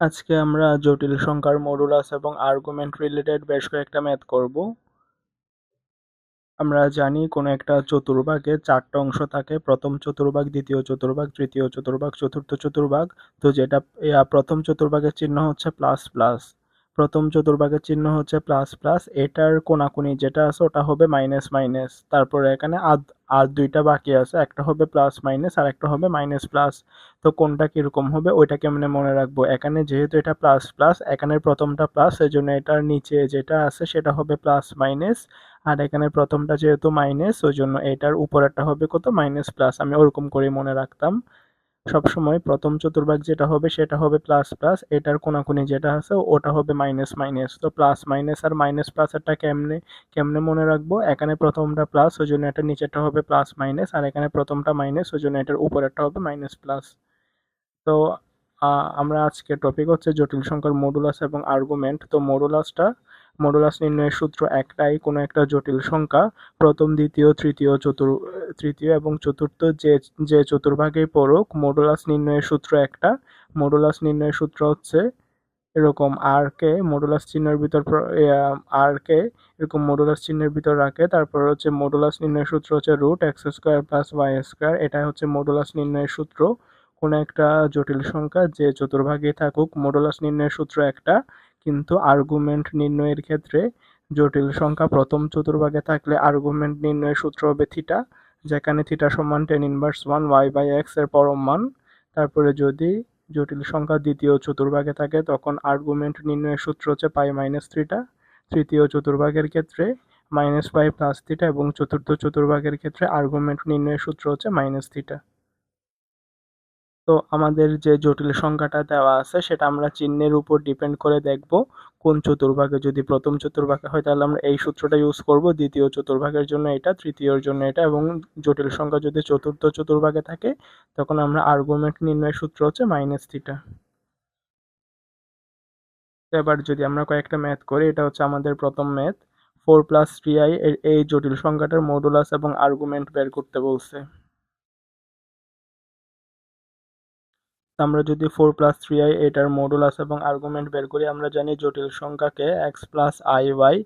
আজকে আমরা জটিল সংখ্যার মডুলাস এবং আর্গুমেন্ট রিলেটেড বেশ কয়েকটা ম্যাথ করব। আমরা জানি কোনো একটা চতুর্ভাগে চারটা অংশ থাকে, প্রথম চতুর্ভাগ, দ্বিতীয় চতুর্ভাগ, তৃতীয় চতুর্ভাগ, চতুর্থ চতুর্ভাগ। তো যেটা প্রথম চতুর্ভাগের চিহ্ন হচ্ছে প্লাস প্লাস প্রথম চতুর্ভাগের চিহ্ন হচ্ছে প্লাস প্লাস এটার কোনাকুনি যেটা আছে ওটা হবে মাইনাস মাইনাস তারপরে এখানে আর দুইটা বাকি আছে, একটা হবে প্লাস মাইনাস আর একটা হবে মাইনাস প্লাস তো কোনটা কীরকম হবে ওইটা কেমনে মনে রাখব। এখানে যেহেতু এটা প্লাস প্লাস এখানের প্রথমটা প্লাস এই জন্য এটার নিচে যেটা আছে সেটা হবে প্লাস মাইনাস আর এখানে প্রথমটা যেহেতু মাইনাস ওই জন্য এটার উপরেরটা হবে কত? মাইনাস প্লাস আমি ওরকম করে মনে রাখতাম। সবসময় প্রথম চতুর্ভাগ যেটা হবে সেটা হবে প্লাস প্লাস এটার কোনাকুনি যেটা আছে ওটা হবে মাইনাস মাইনাস তো প্লাস মাইনাস আর মাইনাস প্লাসেরটা কেমনে কেমনে মনে রাখব? এখানে প্রথমটা প্লাস ওই জন্য এটা নিচেরটা হবে প্লাস মাইনাস আর এখানে প্রথমটা মাইনাস ওই জন্য এটার উপরেরটা হবে মাইনাস প্লাস তো আমরা আজকে টপিক হচ্ছে জটিল সংখ্যার মডুলাস এবং আর্গুমেন্ট তো মডুলাসটা মডুলাস নির্ণয়ের সূত্র একটাই, কোনো একটা জটিল সংখ্যা প্রথম, দ্বিতীয়, তৃতীয়, চতুর, তৃতীয় এবং চতুর্থ যে যে চতুর্ভাগেই পড়ুক, মডুলাস নির্ণয়ের সূত্র একটা। মডুলাস নির্ণয়ের সূত্র হচ্ছে এরকম আর কে মডুলাস চিহ্নের ভিতর আর কে এরকম মডুলাস চিহ্নের ভিতর রাখে। তারপর হচ্ছে মডুলাস নির্ণয়ের সূত্র হচ্ছে root X square plus Y square এটাই হচ্ছে মডুলাস নির্ণয়ের সূত্র। কোনো একটা জটিল সংখ্যা যে চতুর্ভাগে থাকুক, মডুলাস নির্ণয়ের সূত্র একটা। কিন্তু আর্গুমেন্ট নির্ণয়ের ক্ষেত্রে জটিল সংখ্যা প্রথম চতুর্ভাগে থাকলে আর্গুমেন্ট নির্ণয়ের সূত্র হবে থিটা যেখানে থিটা সমান tan inverse one Y by এক্সের পরম মান। তারপরে যদি জটিল সংখ্যা দ্বিতীয় চতুর্ভাগে থাকে, তখন আর্গুমেন্ট নির্ণয়ের সূত্র হচ্ছে পাই মাইনাস থ্রিটা তৃতীয় চতুর্ভাগের ক্ষেত্রে মাইনাস পাই প্লাস থিটা এবং চতুর্থ চতুর্ভাগের ক্ষেত্রে আর্গুমেন্ট নির্ণয়ের সূত্র হচ্ছে মাইনাস থিটা তো আমাদের যে জটিল সংখ্যাটা দেওয়া আছে, সেটা আমরা চিহ্নের উপর ডিপেন্ড করে দেখব কোন চতুর্ভাগে। যদি প্রথম চতুর্ভাগে হয়, তাহলে আমরা এই সূত্রটা ইউজ করব। দ্বিতীয় চতুর্ভাগের জন্য এটা, তৃতীয়র জন্য এটা এবং জটিল সংখ্যা যদি চতুর্থ চতুর্ভাগে থাকে, তখন আমরা আর্গুমেন্ট নির্ণয়ের সূত্র হচ্ছে মাইনাস থিটা এবার যদি আমরা কয়েকটা ম্যাথ করি, এটা হচ্ছে আমাদের প্রথম math four plus three I এই জটিল সংখ্যাটার মডুলাস এবং আর্গুমেন্ট বের করতে বলছে। আমরা যদি ফোর প্লাস থ্রি আই এটার মডুলাস এবং আর্গুমেন্ট বের করি, আমরা জানি জটিল সংখ্যাকে এক্স প্লাস আই ওয়াই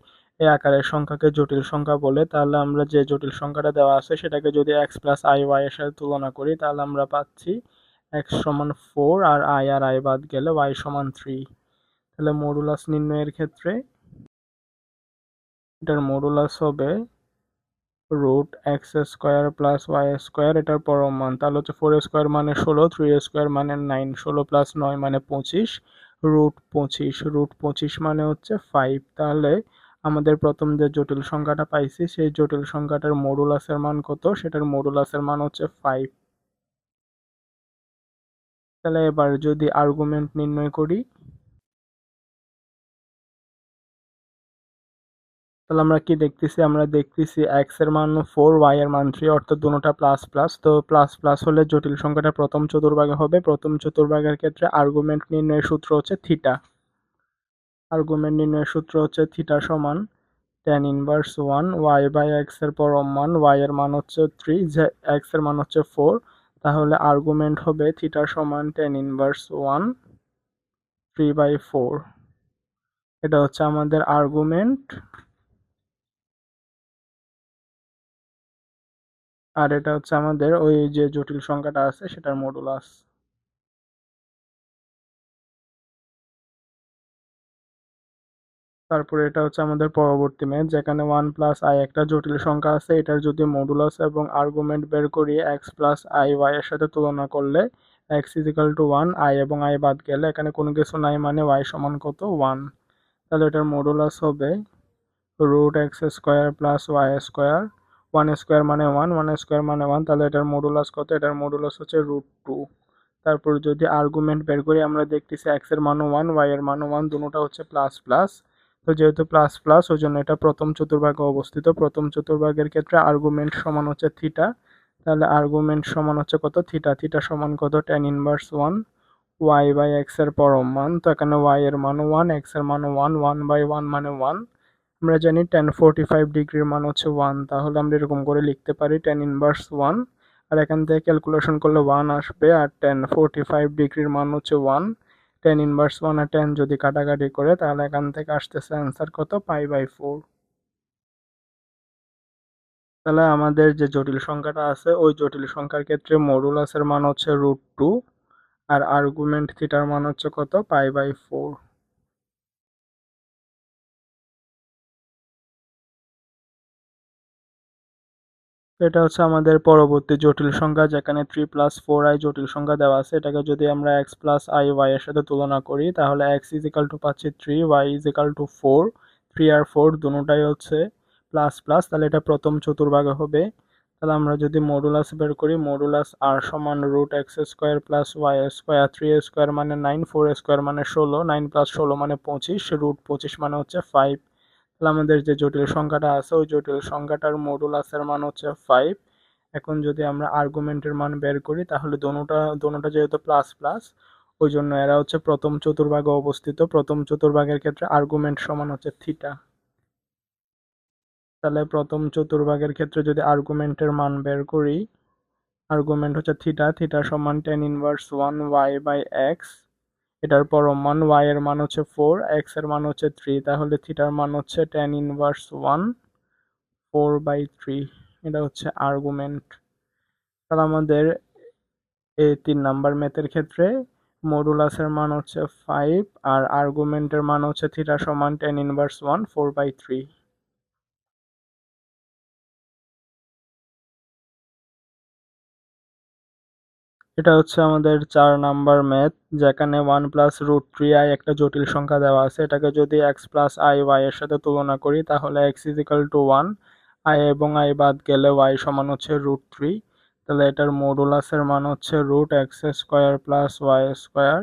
এই আকারের সংখ্যাকে জটিল সংখ্যা বলে, তাহলে আমরা যে জটিল সংখ্যাটা দেওয়া আছে সেটাকে যদি এক্স প্লাস আই ওয়াই এর সাথে তুলনা করি, তাহলে আমরা পাচ্ছি এক্স সমান ফোর আর আই আর আই বাদ গেলে ওয়াই সমান থ্রি তাহলে মডুলাস নির্ণয়ের ক্ষেত্রে এটার মডুলাস হবে root X square plus Y square এটার পরম মান। তাহলে হচ্ছে ফোর স্কোয়ার মানে ষোলো থ্রি স্কোয়ার মানে নাইন ষোলো প্লাস নয় মানে পঁচিশ রুট পঁচিশ রুট পঁচিশ মানে হচ্ছে ফাইভ তাহলে আমাদের প্রথম যে জটিল সংখ্যাটা পাইছি, সেই জটিল সংখ্যাটার মডুলাসের মান কত? সেটার মডুলাসের মান হচ্ছে ফাইভ তাহলে এবার যদি আর্গুমেন্ট নির্ণয় করি তাহলে আমরা কি দেখতেছি? আমরা দেখতেছি এক্সের মান ফোর ওয়াই এর মান থ্রি অর্থাৎ দুটোটা প্লাস প্লাস তো প্লাস প্লাস হলে জটিল সংখ্যাটা প্রথম চতুর্ভাগে হবে। প্রথম চতুর্ভাগের ক্ষেত্রে আর্গুমেন্ট নির্ণয়ের সূত্র হচ্ছে থিটা আর্গুমেন্ট নির্ণয়ের সূত্র হচ্ছে থিটা সমান tan inverse one Y by এক্সের পরম মান ওয়াই এর মান হচ্ছে থ্রি যে এক্সের মান হচ্ছে ফোর তাহলে আর্গুমেন্ট হবে থিটা সমান tan inverse one three by four এটা হচ্ছে আমাদের আর্গুমেন্ট আর এটা হচ্ছে আমাদের ওই যে জটিল সংখ্যাটা আছে, সেটার মডুলাস তারপরে এটা হচ্ছে আমাদের পরবর্তী ম্যাথ যেখানে ওয়ান প্লাস আই একটা জটিল সংখ্যা আছে, এটার যদি মডুলাস এবং আর্গুমেন্ট বের করি এক্স প্লাস আই ওয়াই এর সাথে তুলনা করলে X equal to one I এবং আই বাদ গেলে এখানে কোনো কিছু নাই মানে ওয়াই সমান কত? ওয়ান তাহলে এটার মডুলাস হবে root x square plus y square one square মানে ওয়ান ওয়ান স্কোয়ার মানে ওয়ান তাহলে এটার মডুলাস কত? এটার মডুলাস হচ্ছে রুট টু তারপর যদি আর্গুমেন্ট বের করি, আমরা দেখতেছি এক্সের মানও ওয়ান ওয়াই এর মানও ওয়ান দুটোটা হচ্ছে প্লাস প্লাস তো যেহেতু প্লাস প্লাস ওই জন্য এটা প্রথম চতুর্ভাগে অবস্থিত। প্রথম চতুর্ভাগের ক্ষেত্রে আর্গুমেন্ট সমান হচ্ছে থিটা তাহলে আর্গুমেন্ট সমান হচ্ছে কত? থিটা থিটা সমান কত? Tan inverse one y by এক্সের পরম মান। তো এখানে ওয়াই এর মান ওয়ান এক্সের মান ওয়ান ওয়ান বাই ওয়ান মানে ওয়ান আমরা জানি টেন ফোরটি ফাইভ ডিগ্রির মান হচ্ছে ওয়ান তাহলে আমরা এরকম করে লিখতে পারি টেন ইনভার্স ওয়ান আর এখান থেকে ক্যালকুলেশন করলে ওয়ান আসবে, আর টেন ফোরটি ফাইভ ডিগ্রির মান হচ্ছে ওয়ান টেন ইনভার্স ওয়ান আর টেন যদি কাটাকাটি করে, তাহলে এখান থেকে আসতেছে অ্যান্সার কত? পাই বাই ফোর তাহলে আমাদের যে জটিল সংখ্যাটা আছে, ওই জটিল সংখ্যার ক্ষেত্রে মডুলাসের মান হচ্ছে রুট টু আর আর্গুমেন্ট থিটার মান হচ্ছে কত? পাই বাই ফোর এটা হচ্ছে আমাদের পরবর্তী জটিল সংখ্যা, যেখানে থ্রি প্লাস ফোর আই জটিল সংখ্যা দেওয়া আছে। এটাকে যদি আমরা এক্স প্লাস আই ওয়াই এর সাথে তুলনা করি, তাহলে এক্স ইজ ইকাল টু পাচ্ছি three y is equal to four three R four দুটাই হচ্ছে প্লাস প্লাস তাহলে এটা প্রথম চতুর্ভাগে হবে। তাহলে আমরা যদি মডুলাস বের করি মডুলাস আর সমান root x square plus y square three square মানে নাইন ফোর স্কোয়ার মানে ষোলো নাইন প্লাস ষোলো মানে পঁচিশ রুট পঁচিশ মানে হচ্ছে ফাইভ আমাদের যে জটিল সংখ্যাটা আছে, ওই জটিল সংখ্যাটার মডুলাসের মান হচ্ছে ফাইভ এখন যদি আমরা আর্গুমেন্টের মান বের করি, তাহলে দোনোটা দোনোটা যেহেতু প্লাস প্লাস ওই জন্য এরা হচ্ছে প্রথম চতুর্ভাগে অবস্থিত। প্রথম চতুর্ভাগের ক্ষেত্রে আর্গুমেন্ট সমান হচ্ছে থিটা তাহলে প্রথম চতুর্ভাগের ক্ষেত্রে যদি আর্গুমেন্টের মান বের করি আর্গুমেন্ট হচ্ছে থিটা থিটা সমান tan inverse one y by x এটার পরম মান এর মান হচ্ছে ফোর এক্সের মান হচ্ছে থ্রি তাহলে থিটার মান হচ্ছে tan inverse one four by three এটা হচ্ছে আর্গুমেন্ট তাহলে আমাদের এই তিন নাম্বার ম্যাথের ক্ষেত্রে মডুলাসের মান হচ্ছে ফাইভ আর আর্গুমেন্টের মান হচ্ছে থিটা সমান tan inverse one four by three এটা হচ্ছে আমাদের চার নাম্বার ম্যাথ যেখানে one plus root three i একটা জটিল সংখ্যা দেওয়া আছে। এটাকে যদি এক্স প্লাস আই ওয়াই এর সাথে তুলনা করি, তাহলে x is equal to one i এবং আই বাদ গেলে ওয়াই সমান হচ্ছে রুট থ্রি তাহলে এটার মডুলাসের মান হচ্ছে root x square plus y square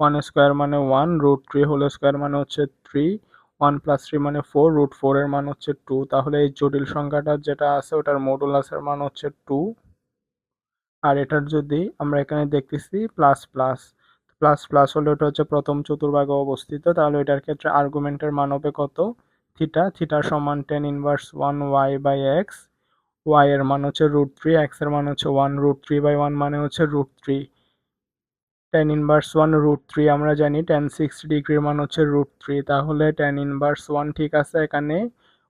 one square মানে one root three whole square মানে হচ্ছে থ্রি ওয়ান প্লাস থ্রি মানে ফোর রুট ফোরের মান হচ্ছে টু তাহলে এই জটিল সংখ্যাটা যেটা আছে, ওটার মডুলাসের মান হচ্ছে টু আর এটার যদি আমরা এখানে দেখতেছি প্লাস প্লাস প্লাস প্লাস হলে ওটা হচ্ছে প্রথম চতুর্ভাগে অবস্থিত, তাহলে এটার ক্ষেত্রে আর্গুমেন্টের মান হবে কত? থিটা থিটার সমান tan inverse one y by x y এর মান হচ্ছে রুট থ্রি এক্সের মান হচ্ছে one root three by one মানে হচ্ছে root three tan inverse one root three আমরা জানি টেন সিক্স ডিগ্রির মান হচ্ছে রুট থ্রি তাহলে টেন ইনভার্স ওয়ান ঠিক আছে এখানে।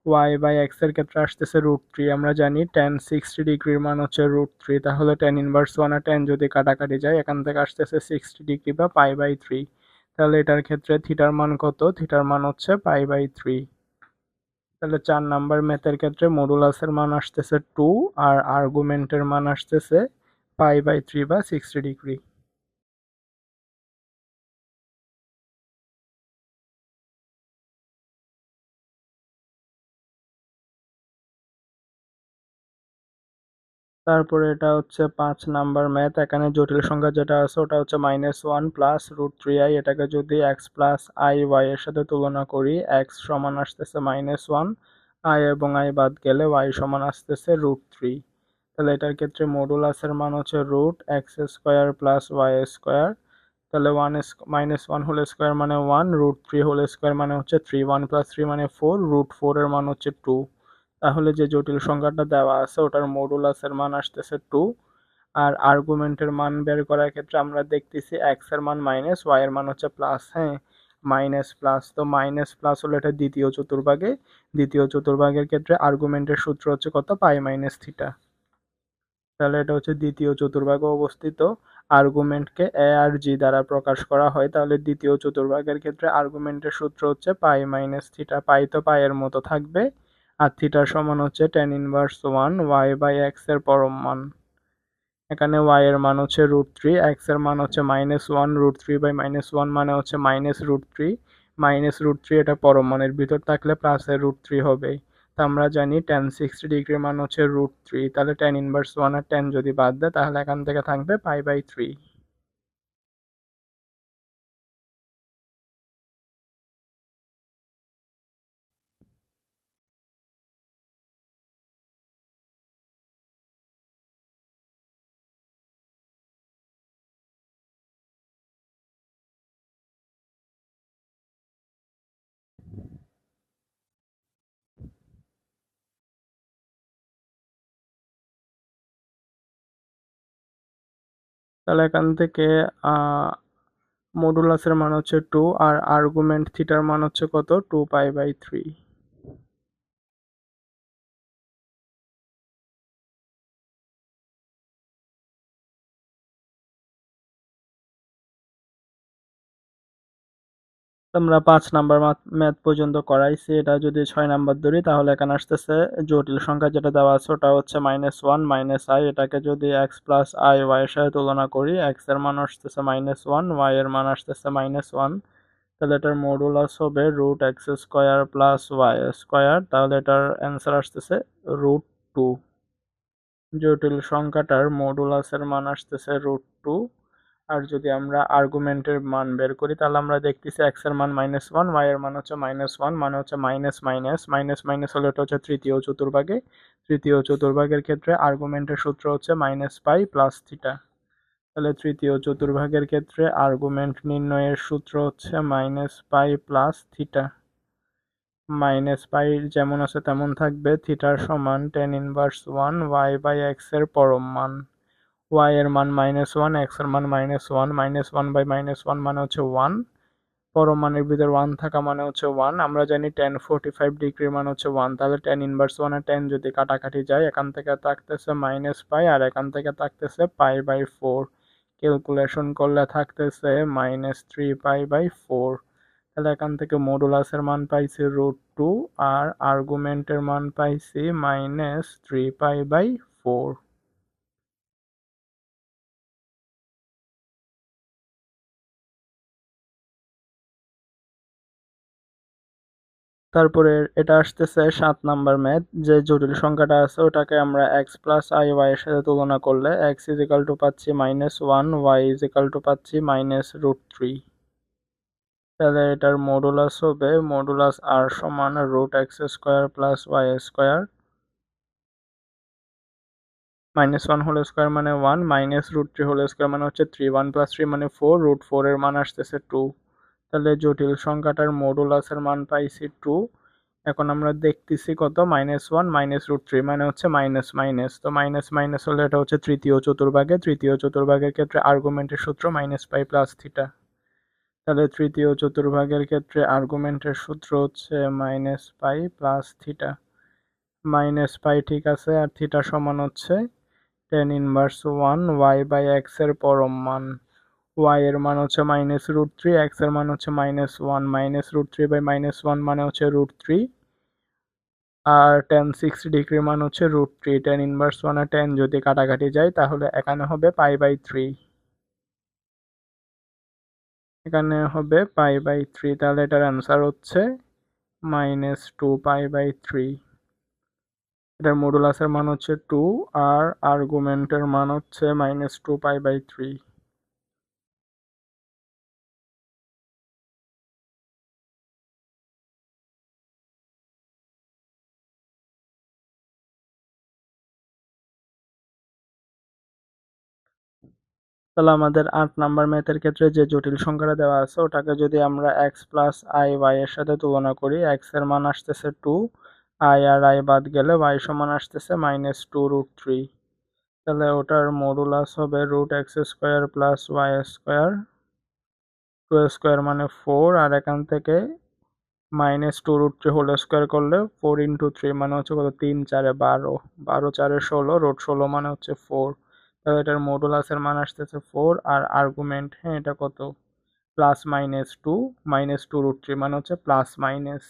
ওয়াই বাই এক্সের ক্ষেত্রে আসতেছে রুট থ্রি আমরা জানি টেন সিক্সটি ডিগ্রির মান হচ্ছে রুট থ্রি তাহলে টেন ইনভার্স ওয়ান আর টেন যদি কাটাকাটি যায়, এখান থেকে আসতেছে সিক্সটি ডিগ্রি বা পাই বাই থ্রি তাহলে এটার ক্ষেত্রে থিটার মান কত? থিটার মান হচ্ছে পাই বাই থ্রি তাহলে চার নাম্বার ম্যাথের ক্ষেত্রে মডুলাসের মান আসতেছে টু আর আর্গুমেন্টের মান আসতেছে পাই বাই থ্রি বা সিক্সটি ডিগ্রি তারপরে এটা হচ্ছে পাঁচ নাম্বার ম্যাথ এখানে জটিল সংখ্যা যেটা আছে ওটা হচ্ছে minus one plus root three i এটাকে যদি এক্স প্লাস আই ওয়াই এর সাথে তুলনা করি এক্স সমান আসতেছে মাইনাস ওয়ান আই এবং আই বাদ গেলে ওয়াই সমান আসতেছে রুট থ্রি তাহলে এটার ক্ষেত্রে মডুলাসের মান হচ্ছে root x square plus y square তাহলে one minus one whole square মানে one root three whole square মানে হচ্ছে থ্রি ওয়ান প্লাস থ্রি মানে ফোর রুট ফোরের মান হচ্ছে টু তাহলে যে জটিল সংখ্যাটা দেওয়া আছে, ওটার মডুলাসের মান আসতেছে টু আর আর্গুমেন্টের মান বের করার ক্ষেত্রে আমরা দেখতেছি এক্সের মান মাইনাস ওয়াই এর মান হচ্ছে প্লাস হ্যাঁ? মাইনাস প্লাস তো মাইনাস প্লাস হলো এটা দ্বিতীয় চতুর্ভাগে। দ্বিতীয় চতুর্ভাগের ক্ষেত্রে আর্গুমেন্টের সূত্র হচ্ছে কত? পাই মাইনাস থিটা তাহলে এটা হচ্ছে দ্বিতীয় চতুর্ভাগে অবস্থিত। আর্গুমেন্টকে এ আর জি দ্বারা প্রকাশ করা হয়, তাহলে দ্বিতীয় চতুর্ভাগের ক্ষেত্রে আর্গুমেন্টের সূত্র হচ্ছে পাই মাইনাস থিটা পাই তো পায়ের মতো থাকবে। আর থিটার সমান হচ্ছে tan inverse one y by এক্সের পরম মান। এখানে ওয়াই এর মান হচ্ছে রুট থ্রি এক্সের মান হচ্ছে minus one root three by minus one মানে হচ্ছে minus root three minus root three এটা পরম মানের ভিতর থাকলে প্লাসের রুট থ্রি হবে তা আমরা জানি টেন সিক্সটি ডিগ্রির মান হচ্ছে রুট থ্রি তাহলে টেন ইনভার্স ওয়ান আর টেন যদি বাদ দেয়, তাহলে এখান থেকে থাকবে পাই বাই থ্রি তাহলে এখান থেকে মডুলাসের মান হচ্ছে টু আর আর্গুমেন্ট থিটার মান হচ্ছে কত? টু পাই বাই থ্রি আমরা পাঁচ নাম্বার ম্যাথ পর্যন্ত করাইছি। এটা যদি ছয় নাম্বার ধরি, তাহলে এখানে আসতেছে জটিল সংখ্যা যেটা দেওয়া আছে, ওটা হচ্ছে মাইনাস ওয়ান মাইনাস আই এটাকে যদি এক্স প্লাস আই ওয়াই এর সাথে তুলনা করি এক্সের মান আসতেছে মাইনাস ওয়ান ওয়াই এর মান আসতেছে মাইনাস ওয়ান তাহলে এটার মডুলাস হবে root x square plus y square তাহলে এটার অ্যান্সার আসতেছে রুট টু জটিল সংখ্যাটার মডুলাসের মান আসতেছে রুট টু আর যদি আমরা আর্গুমেন্টের মান বের করি, তাহলে আমরা দেখতেছি এক্সের মান মাইনাস ওয়ান ওয়াই এর মান হচ্ছে মাইনাস ওয়ান মানে হচ্ছে মাইনাস মাইনাস মাইনাস মাইনাস হলে এটা হচ্ছে তৃতীয় চতুর্ভাগে। তৃতীয় চতুর্ভাগের ক্ষেত্রে আর্গুমেন্টের সূত্র হচ্ছে মাইনাস পাই প্লাস থিটা তাহলে তৃতীয় চতুর্ভাগের ক্ষেত্রে আর্গুমেন্ট নির্ণয়ের সূত্র হচ্ছে minus pi plus theta minus pi যেমন আছে তেমন থাকবে থিটার সমান tan inverse one y by এক্সের পরম মান। ওয়াই এর মান মাইনাস ওয়ান এক্সের মান minus one minus one by minus one মানে হচ্ছে ওয়ান পরম মানের ভিতর ওয়ান থাকা মানে হচ্ছে ওয়ান আমরা জানি টেন ফোরটি ফাইভ ডিগ্রির মান হচ্ছে ওয়ান তাহলে টেন ইনভার্স ওয়ান আর টেন যদি কাটাকাটি যায়, এখান থেকে থাকতেছে মাইনাস পাই আর এখান থেকে থাকতেছে পাই বাই ফোর ক্যালকুলেশন করলে থাকতেছে minus three pi by four তাহলে এখান থেকে মডুলাসের মান পাইছি রুট টু আর আর্গুমেন্টের মান পাইছি minus three pi by four তারপরে এটা আসতেছে সাত নাম্বার ম্যাথ, যে জটিল সংখ্যাটা আছে ওটাকে আমরা এক্স প্লাস আই ওয়াই এর সাথে তুলনা করলে এক্স ইজ ইকাল টু পাচ্ছি minus one y is equal to পাচ্ছি মাইনাস রুট থ্রি তাহলে এটার মডুলাস হবে মডুলাস আর সমান root x square plus y square minus one whole square মানে one minus root three whole square মানে হচ্ছে থ্রি ওয়ান প্লাস থ্রি মানে ফোর রুট ফোর এর মান আসতেছে টু তাহলে জটিল সংখ্যাটার মডুলাসের মান পাইছি টু এখন আমরা দেখতেছি কত? Minus one minus root three মানে হচ্ছে মাইনাস মাইনাস তো মাইনাস মাইনাস হলে এটা হচ্ছে তৃতীয় চতুর্ভাগে। তৃতীয় চতুর্ভাগের ক্ষেত্রে আর্গুমেন্টের সূত্র মাইনাস পাই প্লাস থিটা তাহলে তৃতীয় চতুর্ভাগের ক্ষেত্রে আর্গুমেন্টের সূত্র হচ্ছে minus pi plus theta minus pi ঠিক আছে, আর থিটা সমান হচ্ছে tan inverse one y by এক্সের পরম মান। ওয়াই এর মান হচ্ছে মাইনাস রুট থ্রি এক্সের মান হচ্ছে minus one minus root three by minus one মানে হচ্ছে রুট থ্রি আর টেন সিক্স ডিগ্রি মান হচ্ছে root three tan inverse one আর টেন যদি কাটাকাটি যায় তাহলে এখানে হবে পাই বাই থ্রি এখানে হবে পাই বাই থ্রি তাহলে এটার অ্যান্সার হচ্ছে minus two pi by three এটার মডুলাসের মান হচ্ছে টু আর আর্গুমেন্টের মান হচ্ছে minus two pi by three তাহলে আমাদের আট নাম্বার ম্যাথের ক্ষেত্রে যে জটিল সংখ্যাটা দেওয়া আছে, ওটাকে যদি আমরা এক্স প্লাস আই ওয়াই এর সাথে তুলনা করি এক্সের মান আসতেছে টু আই আর আই বাদ গেলে ওয়াই সমান আসতেছে মাইনাস টু রুট থ্রি তাহলে ওটার মডুলাস হবে root x square plus y square two square মানে ফোর আর এখান থেকে minus two root three whole square করলে ফোর ইন্টু থ্রি মানে হচ্ছে কত? তিন চারে বারো। বারো চারে ষোলো রুট ষোলো মানে হচ্ছে ফোর তাহলে এটার মডুলাসের মান আসতেছে ফোর আর আর্গুমেন্ট হ্যাঁ এটা কত? Plus minus two minus two root three মানে হচ্ছে প্লাস মাইনাস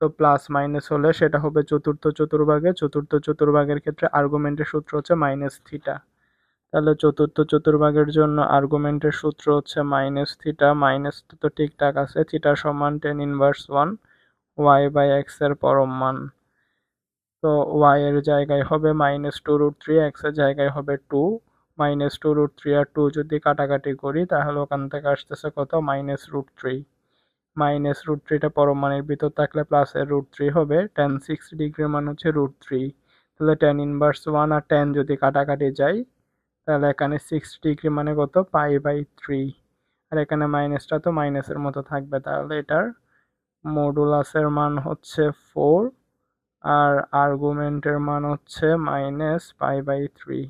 তো প্লাস মাইনাস হলে সেটা হবে চতুর্থ চতুর্ভাগে, চতুর্থ চতুর্ভাগের ক্ষেত্রে আর্গুমেন্টের সূত্র হচ্ছে মাইনাস থিটা তাহলে চতুর্থ চতুর্ভাগের জন্য আর্গুমেন্টের সূত্র হচ্ছে মাইনাস থিটা মাইনাস তো ঠিকঠাক আছে থিটা সমান tan inverse one y by এক্সের পরম মান। তো ওয়াই এর জায়গায় হবে মাইনাস টু রুট থ্রি এক্সের জায়গায় হবে two minus two root three আর টু যদি কাটাকাটি করি, তাহলে ওখান থেকে আসতেছে কত? Minus root three minus root থ্রিটা পরমাণের ভিতর থাকলে প্লাসের রুট থ্রি হবে টেন সিক্স ডিগ্রির মান হচ্ছে রুট থ্রি তাহলে টেন ইনভার্স ওয়ান আর টেন যদি কাটাকাটি যায় তাহলে এখানে সিক্স ডিগ্রি মানে কত? পাই বাই থ্রি আর এখানে মাইনাসটা তো মাইনাসের মতো থাকবে, তাহলে এটার মডুলাসের মান হচ্ছে ফোর আর আর্গুমেন্টের মান হচ্ছে মাইনাস পাই বাই থ্রি